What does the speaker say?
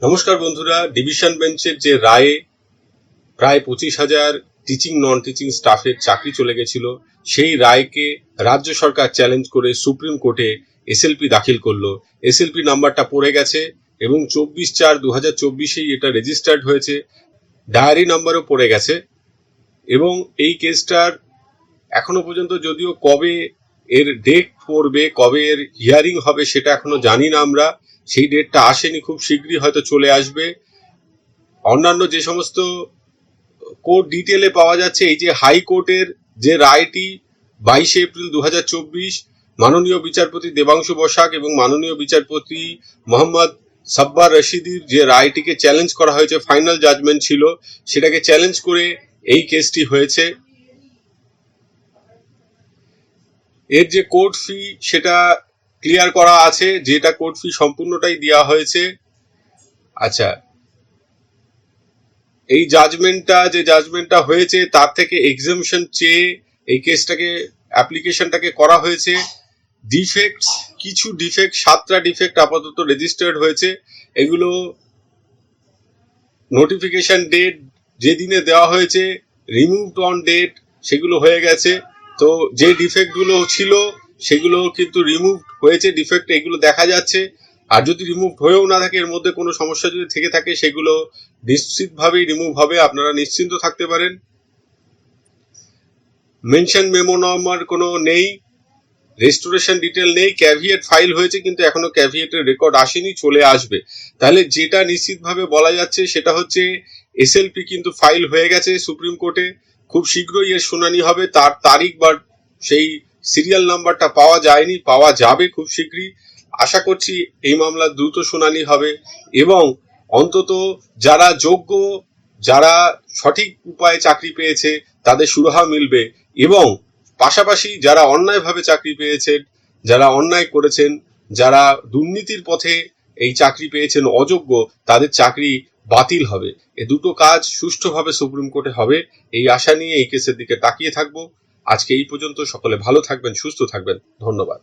নমস্কার বন্ধুরা ডিভিশন বেঞ্চের যে রায়ে প্রায় পঁচিশ হাজার টিচিং নন টিচিং স্টাফের চাকরি চলে গেছিল, সেই রায়কে রাজ্য সরকার চ্যালেঞ্জ করে সুপ্রিম কোর্টে এসএলপি দাখিল করল। এসএলপি নাম্বারটা পড়ে গেছে এবং চব্বিশ চার দু হাজার চব্বিশেই এটা রেজিস্টার্ড হয়েছে ডায়েরি নাম্বারও পড়ে গেছে এবং এই কেসটার এখনও পর্যন্ত যদিও কবে এর ডেট পড়বে, কবে এর হিয়ারিং হবে সেটা এখনও জানি না আমরা। সেই ডেটটা আসেনি খুব শীঘ্রই হয়তো চলে আসবে। অন্যান্য যে সমস্ত কোর্ট ডিটেলে পাওয়া যাচ্ছে, এই যে হাইকোর্টের যে রায়টি বাইশে এপ্রিল দু মাননীয় বিচারপতি দেবাংশু বসাক এবং মাননীয় বিচারপতি মোহাম্মদ সাব্বার রশিদির যে রায়টিকে চ্যালেঞ্জ করা হয়েছে ফাইনাল জাজমেন্ট ছিল, সেটাকে চ্যালেঞ্জ করে এই কেসটি হয়েছে। এর যে কোর্ট ফি সেটা ক্লিয়ার করা আছে, যেটা কোর্ট ফি সম্পূর্ণটাই দেওয়া হয়েছে। আচ্ছা এই জাজমেন্টটা যে জাজমেন্টটা হয়েছে, তার থেকে এক্সামশন চেয়ে এই কেসটাকে অ্যাপ্লিকেশনটাকে করা হয়েছে। ডিফেক্টস কিছু ডিফেক্ট সাতটা ডিফেক্ট আপাতত রেজিস্টার্ড হয়েছে। এগুলো নোটিফিকেশন ডেট যেদিনে দেওয়া হয়েছে রিমুভড অন ডেট সেগুলো হয়ে গেছে। তো যে ডিফেক্টগুলো ছিল সেগুলো কিন্তু রিমুভ হয়েছে ডিফেক্ট এগুলো দেখা যাচ্ছে। আর যদি রিমুভ হয়েও না থাকে, এর মধ্যে কোনো সমস্যা যদি থেকে থাকে, সেগুলো নিশ্চিতভাবেই রিমুভ হবে। আপনারা নিশ্চিন্ত থাকতে পারেন। মেনশন মেমো নাম্বার কোনো নেই। রেস্টোরেশন ডিটেল নেই। ক্যাভিয়েট ফাইল হয়েছে, কিন্তু এখনও ক্যাভিয়েটের রেকর্ড আসেনি, চলে আসবে। তাহলে যেটা নিশ্চিতভাবে বলা যাচ্ছে, সেটা হচ্ছে এসএলপি কিন্তু ফাইল হয়ে গেছে সুপ্রিম কোর্টে খুব শীঘ্রই এর শুনানি হবে। তার তারিখ বা সেই সিরিয়াল নাম্বারটা পাওয়া যায়নি, পাওয়া যাবে খুব শীঘ্রই। আশা করছি এই মামলা দ্রুত শুনানি হবে এবং অন্তত যারা যোগ্য, যারা সঠিক উপায়ে চাকরি পেয়েছে, তাদের সুরাহা মিলবে এবং পাশাপাশি যারা অন্যায়ভাবে চাকরি পেয়েছেন, যারা অন্যায় করেছেন, যারা দুর্নীতির পথে এই চাকরি পেয়েছেন অযোগ্য, তাদের চাকরি বাতিল হবে। এ দুটো কাজ সুষ্ঠুভাবে সুপ্রিম কোর্টে হবে। এই আশা নিয়ে এই কেসের দিকে তাকিয়ে থাকব। আজকে এই পর্যন্ত সকলে ভালো থাকবেন সুস্থ থাকবেন। ধন্যবাদ।